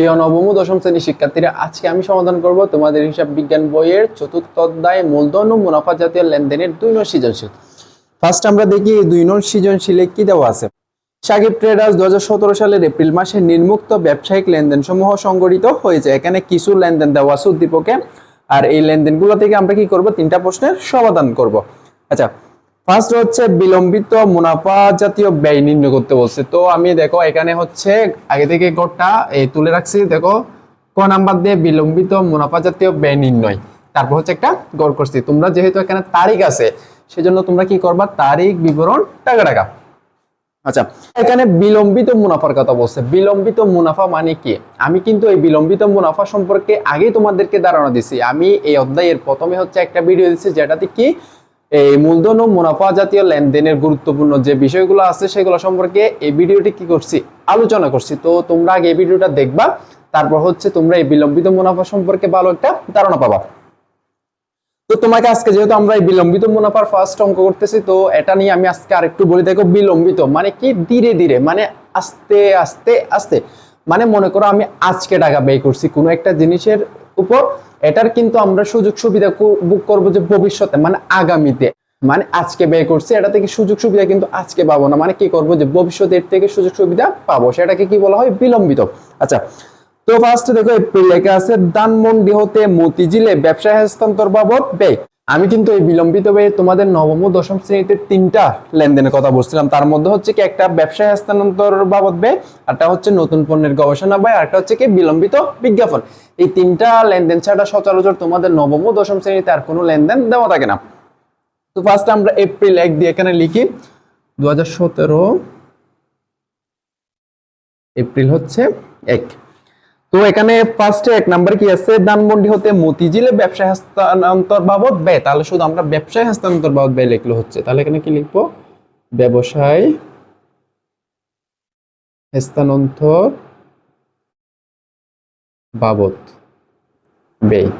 প্রিয় নবম দশম শ্রেণির শিক্ষার্থীরা, আজকে আমি সমাধান করব তোমাদের হিসাব বিজ্ঞান বইয়ের চতুর্থ অধ্যায় মূলধন ও মুনাফা জাতীয় লেনদেনের দুই নং সৃজনশীল। ফার্স্ট আমরা দেখি দুই নং সৃজনশীলে কি দেওয়া আছে। সাকিব ট্রেডার্স দুহাজার সতেরো সালের এপ্রিল মাসে নির্মুক্ত ব্যবসায়িক লেনদেন সমূহ সংগঠিত হয়েছে। এখানে কিছু লেনদেন দেওয়া আছে উদ্দীপকে। আর এই লেনদেনগুলো থেকে আমরা কি করব? তিনটা প্রশ্নের সমাধান করব। আচ্ছা ফার্স্ট হচ্ছে বিলম্বিত মুনাফা জাতীয় ব্যয় নির্ণয় করতে বলছে। তো আমি দেখো, এখানে হচ্ছে আগে থেকে গড়টা এই তুলে রাখছি। দেখো, ক নাম্বার দিয়ে বিলম্বিত মুনাফা জাতীয় ব্যয় নির্ণয়। তারপর হচ্ছে একটা গড় করছি। তোমরা যেহেতু এখানে তারিখ আছে, সেজন্য তোমরা কি করবা? তারিখ, বিবরণ, টাকা টাকা। আচ্ছা এখানে বিলম্বিত মুনাফার কথা বলছে। বিলম্বিত মুনাফা মানে কি? আমি কিন্তু এই বিলম্বিত মুনাফা সম্পর্কে আগেই তোমাদেরকে ধারণা দিছি। আমি এই অধ্যায়ের প্রথমে হচ্ছে একটা ভিডিও দিচ্ছি যেটাতে কি এই মূলধন ও মুনাফা জাতীয় লেনদেনের গুরুত্বপূর্ণ যে বিষয়গুলো আছে সেগুলো সম্পর্কে এই ভিডিওটি কি করছি, আলোচনা করছি। তো তোমরা আগে এই ভিডিওটা দেখবা, তারপর হচ্ছে তোমরা এই বিলম্বিত মুনাফা সম্পর্কে ভালো একটা ধারণা পাবা। তো তোমাকে আজকে যেহেতু আমরা এই বিলম্বিত মুনাফার ফার্স্ট অঙ্ক করতেছি, তো এটা নিয়ে আমি আজকে আরেকটু বলি, দেখো বিলম্বিত মানে কি? ধীরে ধীরে মানে আস্তে আস্তে আস্তে। মানে মনে করো আমি আজকে টাকা ব্যয় করছি, কোনো একটা জিনিসের উপর, এটার কিন্তু আমরা সুযোগ সুবিধা বুক করব যে ভবিষ্যতে মানে আগামীতে। মানে আজকে ব্যয় করছি, এটা থেকে সুযোগ সুবিধা কিন্তু আজকে পাবো না। মানে কি করব যে ভবিষ্যতের থেকে সুযোগ সুবিধা পাবো, সেটাকে কি বলা হয় বিলম্বিত। আচ্ছা তো ফার্স্ট দেখো লেখা আছে দানমন্ডি হতে মতিঝিলে ব্যবসায় হস্তান্তর বাবদ ব্যয়। আমি কিন্তু এই বিলম্বিত ব্যয় তোমাদের নবম ও দশম শ্রেণীতে তিনটা লেনদেনের কথা বলছিলাম। তার মধ্যে হচ্ছে কি একটা ব্যবসায় হস্তান্তর বাবদ ব্যয় একটা হচ্ছে নতুন পণ্যের গবেষণা ব্যয় আর একটা হচ্ছে কি বিলম্বিত বিজ্ঞাপন। এই তিনটা লেনদেন ছাড়া সচরাচর তোমাদের নবম ও দশম শ্রেণীতে আর কোনো লেনদেন দেওয়া থাকে না। তো ফার্স্ট আমরা এপ্রিল এক দিয়ে এখানে লিখি। দু হাজার সতেরো এপ্রিল হচ্ছে এক। তো এখানে ফার্স্টে এক নাম্বার কি আছে? ধানমন্ডি হতে মতিঝিলে ব্যবসায় হস্তান্তর বাবদ ব্যয়। তাহলে শুধু আমরা ব্যবসায় হস্তান্তর বাবদ ব্যয় লিখলে হচ্ছে। তাহলে এখানে কি লিখব? ব্যবসায় হস্তান্তর বাবদ ব্যয়।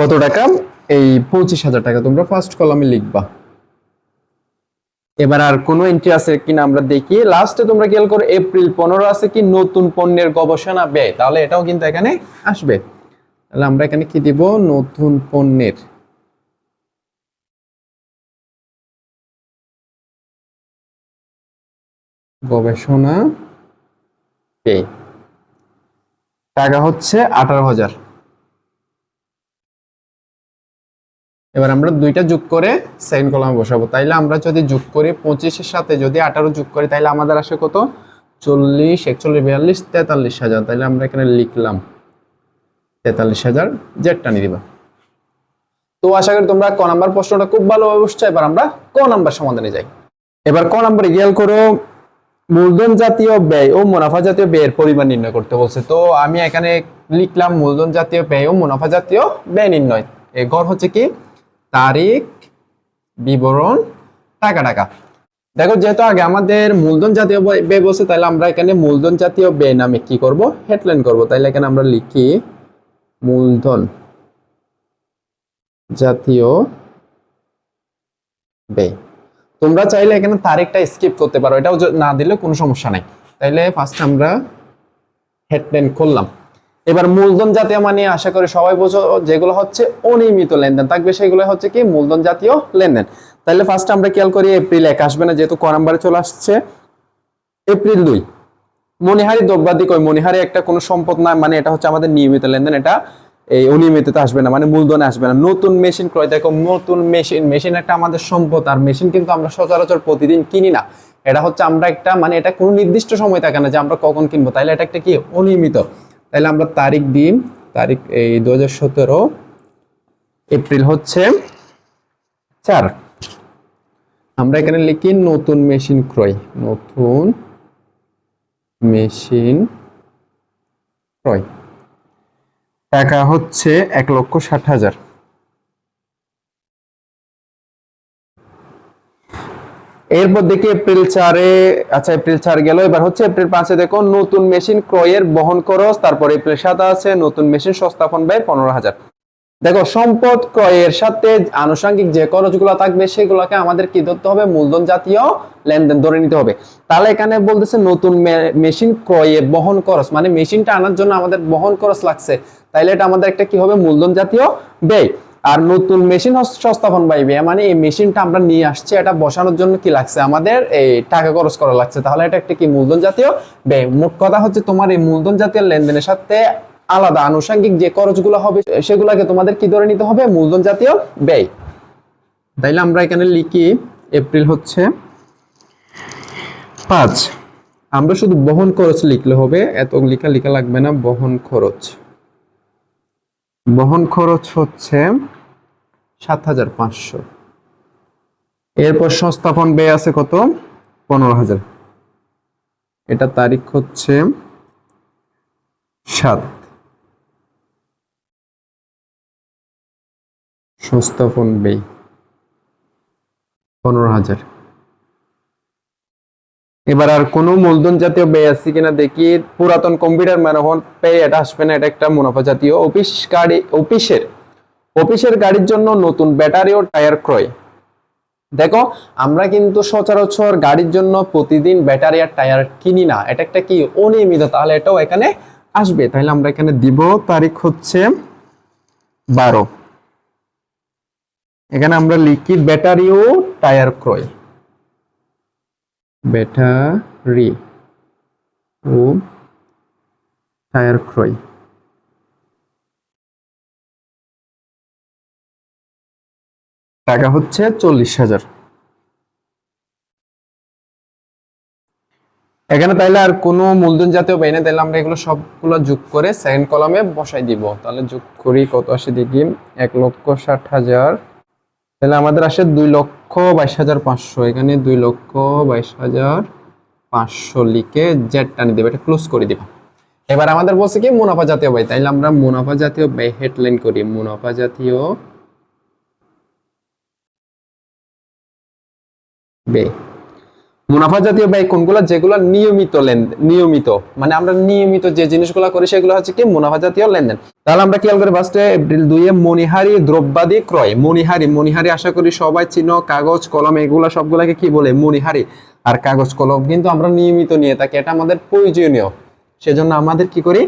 কত টাকা? এই পঁচিশ হাজার টাকা তোমরা ফার্স্ট কলামে লিখবা। এবার আর কোনো এন্ট্রি আছে কিনা আমরা দেখি। লাস্টে তোমরা খেয়াল করো এপ্রিল পনেরো আছে কি? নতুন পণ্যের গবেষণা ব্যয়। তাহলে এটাও কিন্তু এখানে আসবে। তাহলে আমরা এখানে কি দিব? নতুন পণ্যের। গবেষণা টাকা হচ্ছে আঠারো হাজার। এবার আমরা দুইটা যোগ করে সেকেন্ড কলামে বসাবো। তাইলে আমরা যদি যোগ করি পঁচিশের সাথে যদি আঠারো যোগ করি, তাইলে আমাদের আসে কত? চল্লিশ, একচল্লিশ, বিয়াল্লিশ, তেতাল্লিশ হাজার। তাইলে আমরা এখানে লিখলাম তেতাল্লিশ হাজার, জেডটা নিয়ে দিবা তো আশা করি তোমরা ক নাম্বার প্রশ্নটা খুব ভালোভাবে বুঝছ। এবার আমরা ক নাম্বার সমাধানে যাই। এবার ক নাম্বারে খেয়াল করো, মূলধন জাতীয় ব্যয় ও মুনাফা জাতীয় ব্যয়ের পরিমাণ নির্ণয় করতে বলছে। তো আমি এখানে লিখলাম মূলধন জাতীয় ব্যয় ও মুনাফা জাতীয় ব্যয় নির্ণয়। এ ঘর হচ্ছে কি? তারিখ, বিবরণ, টাকা টাকা। দেখো, যেহেতু আগে আমাদের মূলধন জাতীয় ব্যয় বলছে, তাহলে আমরা এখানে মূলধন জাতীয় ব্যয় নামে কি করব? হেডলাইন করব। তাহলে এখানে আমরা লিখি মূলধন জাতীয় ব্যয়। তোমরা চাইলে এখানে তারিখটা স্কিপ করতে পারো। এটাও না দিলে কোনো সমস্যা নাই। তাইলে ফার্স্ট আমরা হেডলাইন করলাম এবার মূলধন জাতীয় মানে আশা করি সবাই বোঝো, যেগুলো হচ্ছে অনিয়মিত লেনদেন। থাকবে সেগুলো হচ্ছে কি মূলধন জাতীয় লেনদেন। তাহলে ফার্স্ট আমরা খেয়াল করি এপ্রিল এক আসবে না, যেহেতু ক নাম্বারে চলে আসছে। এপ্রিল দুই। মনিহারি দ্রব্যাদি কই মনিহারি একটা কোনো সম্পদ না মানে এটা হচ্ছে আমাদের নিয়মিত লেনদেন, এটা এই অনিয়মিততে আসবে না মানে মূলধনে আসবে না। নতুন মেশিন ক্রয়, দেখো নতুন মেশিন মেশিন একটা আমাদের সম্পদ, আর মেশিন কিন্তু আমরা সচরাচর প্রতিদিন কিনি না। এটা হচ্ছে আমরা একটা মানে এটা কোনো নির্দিষ্ট সময় থাকে না যে আমরা কখন কিনবো। তাহলে এটা একটা কি? অনিয়মিত। তাহলে আমরা তারিখ দিই। তারিখ এই দু হাজার সতেরো, এপ্রিল হচ্ছে চার। আমরা এখানে লিখি নতুন মেশিন ক্রয়। নতুন মেশিন ক্রয়। টাকা হচ্ছে এক লক্ষ ষাট হাজার। এরপর দেখি এপ্রিল চারে আচ্ছা এপ্রিল চার গেল। এবার হচ্ছে এপ্রিল পাঁচে দেখো, নতুন মেশিন ক্রয়ের বহন খরচ, তারপর এপ্রিল সাত আছে, নতুন মেশিন সংস্থাপন ব্যয় পনেরো হাজার। দেখো, সম্পদ ক্রয়ের সাথে আনুষঙ্গিক যে খরচগুলো থাকবে, সেগুলোকে আমাদের কি ধরতে হবে? মূলধন জাতীয় লেনদেন ধরে নিতে হবে। তাহলে এখানে বলতেছে নতুন মেশিন ক্রয়ে বহন খরচ মানে মেশিনটা আনার জন্য আমাদের বহন খরচ লাগছে। তাইলে এটা আমাদের একটা কি হবে? মূলধন জাতীয় ব্যয়। আর নতুন মেশিন সংস্থাপন পাইবে মানে এই মেশিনটা আমরা নিয়ে আসছি, এটা বসানোর জন্য কি লাগছে? আমাদের এই টাকা খরচ করা লাগছে। তাহলে এটা একটা কি মূলধন জাতীয়? ব্যয় মোট কথা হচ্ছে তোমার এই মূলধন জাতীয় লেনদেনের সাথে আলাদা আনুষঙ্গিক যে খরচগুলো হবে, সেগুলোকে তোমাদের কি ধরে নিতে হবে? মূলধন জাতীয় ব্যয়। তাইলে আমরা এখানে লিখি, এপ্রিল হচ্ছে পাঁচ। আমরা শুধু বহন খরচ লিখলে হবে, এত লেখা লেখা লাগবে না, বহন খরচ। বহন খরচ হচ্ছে সাত হাজার পাঁচশো। এরপর সংস্থাপন ব্যয় আছে কত? পনেরো হাজার। এটা তারিখ হচ্ছে সাত। সংস্থাপন ব্যয় পনেরো হাজার। এবার আর কোনো মূলধন জাতীয় ব্যয় আছে কিনা দেখি। পুরাতন কম্পিউটার মেরামত ব্যয় এটা আসবে না, এটা একটা মুনাফা জাতীয় অফিস গাড়ি, অফিসের অফিসের গাড়ির জন্য নতুন ব্যাটারি ও টায়ার ক্রয়। দেখো, আমরা কিন্তু সচরাচর গাড়ির জন্য প্রতিদিন ব্যাটারি আর টায়ার কিনি না। এটা একটা কি অনিয়মিত? তাহলে এটাও এখানে আসবে। তাহলে আমরা এখানে দিব, তারিখ হচ্ছে বারো। এখানে আমরা লিখি ব্যাটারি ও টায়ার ক্রয়। ব্যাটারি ও টায়ার ক্রয়। টাকা হচ্ছে চল্লিশ হাজার। এখানে তাইলে আর কোনো মূলধন জাতীয় ব্যয় নেই তাহলে আমরা এগুলো সবগুলো যোগ করে সেকেন্ড কলামে বসাই দিব। তাহলে যোগ করি কত আসে দেখি, এক লক্ষ ষাট হাজার। তাহলে আমাদের আসে দুই লক্ষ বাইশ হাজার পাঁচশো। এখানে দুই লক্ষ বাইশ হাজার পাঁচশো লিখে জেড টানি দেবে, এটা ক্লোজ করে দিবা। এবার আমাদের বলছে কি, মুনাফা জাতীয় ব্যয়। তাইলে আমরা মুনাফা জাতীয় ব্যয় হেডলাইন করি। মুনাফা জাতীয় ব্যয়। মুনাফা জাতীয় ব্যয় কোনগুলো? যেগুলো নিয়মিত লেনদেন, নিয়মিত। মানে আমরা নিয়মিত যে জিনিসগুলো করি, সেগুলো হচ্ছে কি মুনাফা জাতীয় লেনদেন। তাহলে আমরা খেয়াল করি ফার্স্টে এপ্রিল দুইয়ে মণিহারি, দ্রব্যাদি ক্রয়। মণিহারি মণিহারি আশা করি সবাই চিনো, কাগজ, কলম, এগুলো সবগুলাকে কি বলে? মণিহারি। আর কাগজ, কলম কিন্তু আমরা নিয়মিত নিয়ে থাকি, এটা আমাদের প্রয়োজনীয়। সেজন্য আমাদের কি করি?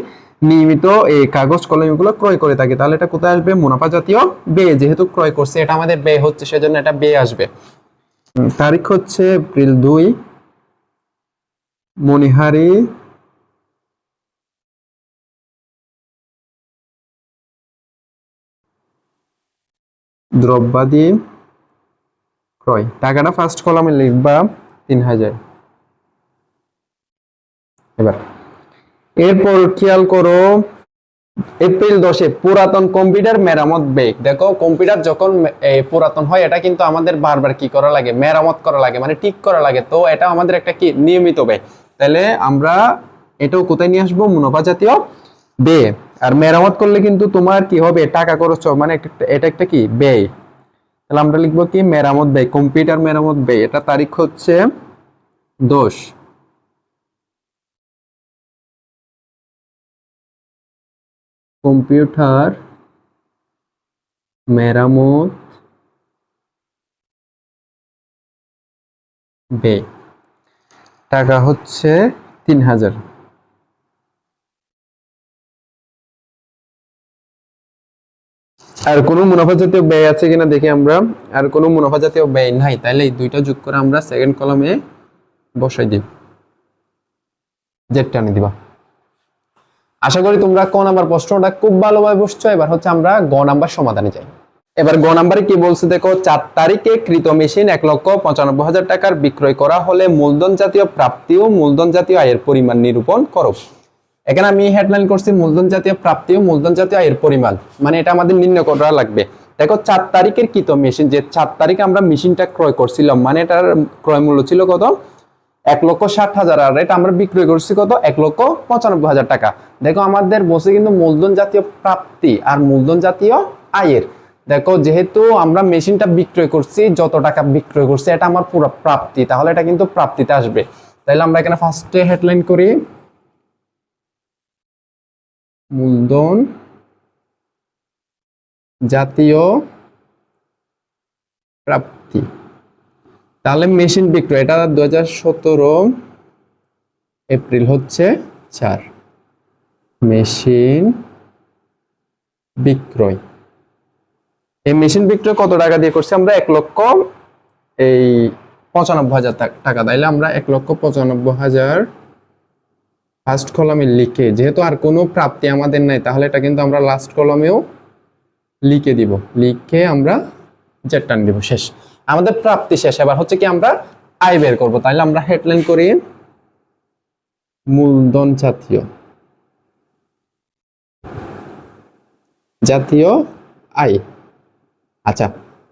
নিয়মিত এই কাগজ, কলম এগুলো ক্রয় করে থাকি। তাহলে এটা কোথায় আসবে? মুনাফা জাতীয় ব্যয় যেহেতু ক্রয় করছে, এটা আমাদের ব্যয় হচ্ছে, সেজন্য এটা ব্যয় আসবে। তারিখ হচ্ছে এপ্রিল দুই। মণিহারি দ্রব্যাদি ক্রয়। টাকাটা ফার্স্ট কলামে লিখবা তিন হাজার। এবার। এরপর খেয়াল করো এপ্রিল দশে পুরাতন কম্পিউটার মেরামত ব্যয় দেখো, কম্পিউটার যখন পুরাতন হয়, এটা কিন্তু আমাদের বারবার কি করা লাগে? মেরামত করা লাগে মানে ঠিক করা লাগে। তো এটা আমাদের একটা কি? নিয়মিত ব্যয় তাহলে আমরা এটাও কোথায় নিয়ে আসব? মুনাফা জাতীয় ব্যয় আর মেরামত করলে কিন্তু তোমার কি হবে? টাকা খরচ মানে এটা একটা কি? ব্যয় তাহলে আমরা লিখব কি? মেরামত ব্যয় কম্পিউটার মেরামত ব্যয় এটা তারিখ হচ্ছে দোষ কম্পিউটার, মেরামত ব্যয় টাকা হচ্ছে তিন হাজার। আর কোনো মুনাফা জাতীয় ব্যয় আছে কিনা দেখি আমরা, আর কোনো মুনাফা জাতীয় ব্যয় নাই তাহলে এই দুইটা যোগ করে আমরা সেকেন্ড কলামে বসাই দিব জেড আনি দিবা। আশা করি তোমরা ক নাম্বার প্রশ্নটা খুব ভালোভাবে বসছো এবার হচ্ছে আমরা গ নাম্বার সমাধানে যাই। এবার গ নাম্বারে কি বলছে দেখো, চার তারিখে কৃত মেশিন এক লক্ষ পঁচানব্বই হাজার টাকার বিক্রয় করা হলে মূলধন জাতীয় প্রাপ্তি ও মূলধন জাতীয় আয়ের পরিমাণ নিরূপণ করো। এখানে আমি হেডলাইন করছি, মূলধন জাতীয় প্রাপ্তি ও মূলধন জাতীয় আয়ের পরিমাণ। মানে এটা আমাদের নির্ণয় করা লাগবে। দেখো, চার তারিখের কৃত মেশিন, যে চার তারিখে আমরা মেশিনটা ক্রয় করছিলাম মানে এটার ক্রয় মূল্য ছিল কত? এক লক্ষ ষাট হাজার, আর এটা আমরা বিক্রয় করছি কত? এক লক্ষ পঁচানব্বই হাজার টাকা। দেখো, আমাদের বসে কিন্তু মূলধন জাতীয় প্রাপ্তি আর মূলধন জাতীয় আয়ের। দেখো, যেহেতু আমরা মেশিনটা বিক্রয় করছি, যত টাকা বিক্রয় করছি, এটা আমার পুরো প্রাপ্তি। তাহলে এটা কিন্তু প্রাপ্তিতে আসবে। তাহলে আমরা এখানে ফার্স্টে হেডলাইন করি। মূলধন জাতীয় প্রাপ্তি। তাহলে মেশিন বিক্রয়, এটা দু হাজার সতেরো এপ্রিল হচ্ছে চার। মেশিন বিক্রয়। এই মেশিন বিক্রয় কত টাকা দিয়ে করছি আমরা? এক লক্ষ এই পঁচানব্বই হাজার টাকা। তাইলে আমরা এক লক্ষ পঁচানব্বই হাজার ফার্স্ট কলমে লিখে, যেহেতু আর কোনো প্রাপ্তি আমাদের নাই, তাহলে এটা কিন্তু আমরা লাস্ট কলমেও লিখে দিব। লিখে আমরা জেড টান দিব শেষ। আমাদের প্রাপ্তি শেষ। এবার হচ্ছে কি আমরা আয় বের করব। তাহলে আমরা হেডলাইন করি, মূলধন জাতীয়। জাতীয় আয়। আচ্ছা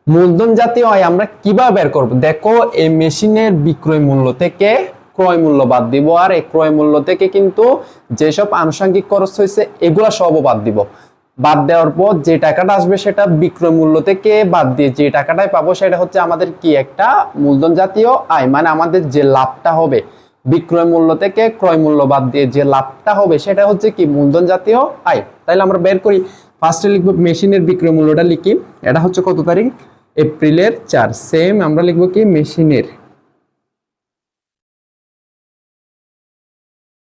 মূলধন জাতীয় আয় আমরা কীভাবে বের করব? দেখো, এই মেশিনের বিক্রয় মূল্য থেকে ক্রয় মূল্য বাদ দিব, আর এই ক্রয় মূল্য থেকে কিন্তু যেসব আনুষঙ্গিক খরচ হয়েছে, এগুলা সবও বাদ দিব। বাদ দেওয়ার পর যে টাকাটা আসবে সেটা বিক্রয় মূল্য থেকে বাদ দিয়ে যে টাকাটাই পাবো সেটা হচ্ছে আমাদের কি একটা মূলধন জাতীয় আয় মানে আমাদের যে লাভটা হবে, বিক্রয় মূল্য থেকে ক্রয় মূল্য বাদ দিয়ে যে লাভটা হবে সেটা হচ্ছে কি মূলধন জাতীয় আয়। তাইলে আমরা বের করি ফার্স্টে লিখব মেশিনের বিক্রয় মূল্যটা লিখি, এটা হচ্ছে কত তারিখ? এপ্রিলের চার সেম আমরা লিখব কি মেশিনের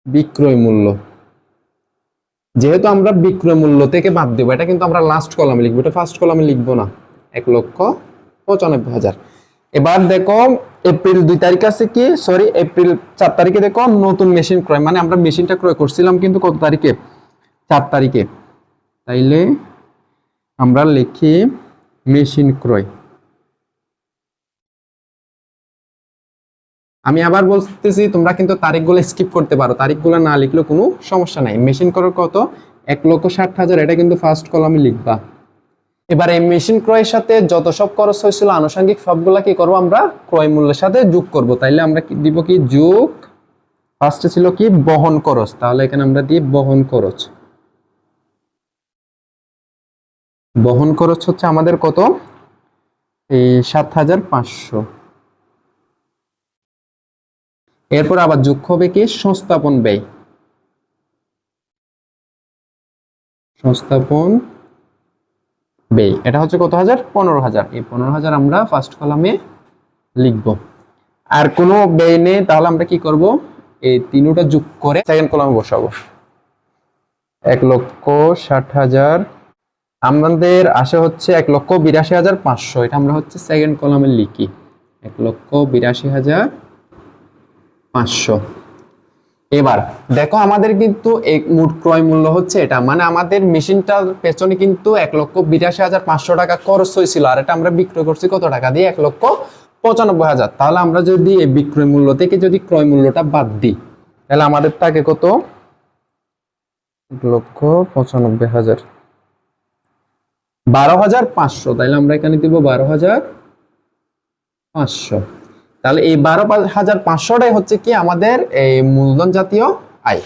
বিক্রয় মূল্য। যেহেতু আমরা বিক্রয় মূল্য থেকে বাদ দেবো, এটা কিন্তু আমরা লাস্ট কলামে লিখব। এটা ফার্স্ট কলামে লিখব না। এক লক্ষ পঁচানব্বই হাজার। এবার দেখো এপ্রিল দুই তারিখ আছে কি? সরি এপ্রিল চার তারিখে দেখো, নতুন মেশিন ক্রয়। মানে আমরা মেশিনটা ক্রয় করছিলাম কিন্তু কত তারিখে? চার তারিখে। তাইলে আমরা লিখি মেশিন ক্রয়। আমি আবার বলতেছি, তোমরা কিন্তু তারিখগুলো স্কিপ করতে পারো। তারিখগুলো না লিখলেও কোনো সমস্যা নাই। মেশিন করার কত? এক লক্ষ ষাট হাজার, এটা কিন্তু ফার্স্ট কলামে লিখবা। এবার এই মেশিন ক্রয়ের সাথে যত সব খরচ হয়েছিল, আনুষঙ্গিক সবগুলা কি করব আমরা? ক্রয় মূল্যের সাথে যোগ করব। তাইলে আমরা কি দিব কি? যোগ। ফার্স্টে ছিল কি? বহন খরচ। তাহলে এখানে আমরা দিই বহন খরচ। বহন খরচ হচ্ছে আমাদের কত? এই সাত হাজার পাঁচশো। এরপর আবার যোগ হবে কি? সংস্থাপন ব্যয়। সংস্থাপন ব্যয়। এটা হচ্ছে কত হাজার? পনেরো হাজার। এই পনেরো হাজার আমরা ফার্স্ট কলামে লিখব। আর কোনো ব্যয় নেই, তাহলে আমরা কি করব? এই তিনটা যোগ করে সেকেন্ড কলামে বসাবো। এক লক্ষ ষাট হাজার। আমাদের আসে হচ্ছে এক লক্ষ বিরাশি হাজার পাঁচশো। এটা আমরা হচ্ছে সেকেন্ড কলামে লিখি। এক লক্ষ বিরাশি হাজার পাঁচশো। এবার, দেখো আমাদের কিন্তু এই মোট ক্রয় মূল্য হচ্ছে এটা। মানে আমাদের মেশিনটার পেছনে কিন্তু এক লক্ষ বিরাশি হাজার পাঁচশো টাকা খরচ হয়েছিল, আর এটা আমরা বিক্রয় করছি কত টাকা দিয়ে? এক লক্ষ পঁচানব্বই হাজার। তাহলে আমরা যদি এই বিক্রয় মূল্য থেকে যদি ক্রয় মূল্যটা বাদ দিই, তাহলে আমাদের থাকে কত? এক লক্ষ পঁচানব্বই হাজার। বারো হাজার পাঁচশো তাইলে আমরা এখানে দিব বারো হাজার পাঁচশো। তাহলে এই বারো হাজার পাঁচশোটাই হচ্ছে কি আমাদের এই মূলধন জাতীয় আয়।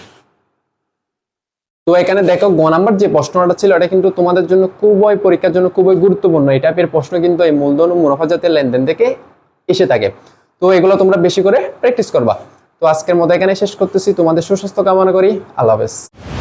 তো এখানে দেখো গ নাম্বার যে প্রশ্নটা ছিল, এটা কিন্তু তোমাদের জন্য খুবই পরীক্ষার জন্য খুবই গুরুত্বপূর্ণ। এই টাইপের প্রশ্ন কিন্তু এই মূলধন ও মুনাফা জাতীয় লেনদেন থেকে এসে থাকে। তো এগুলো তোমরা বেশি করে প্র্যাকটিস করবা। তো আজকের মতো এখানে শেষ করতেছি। তোমাদের সুস্বাস্থ্য কামনা করি। আল্লাহ হাফেজ।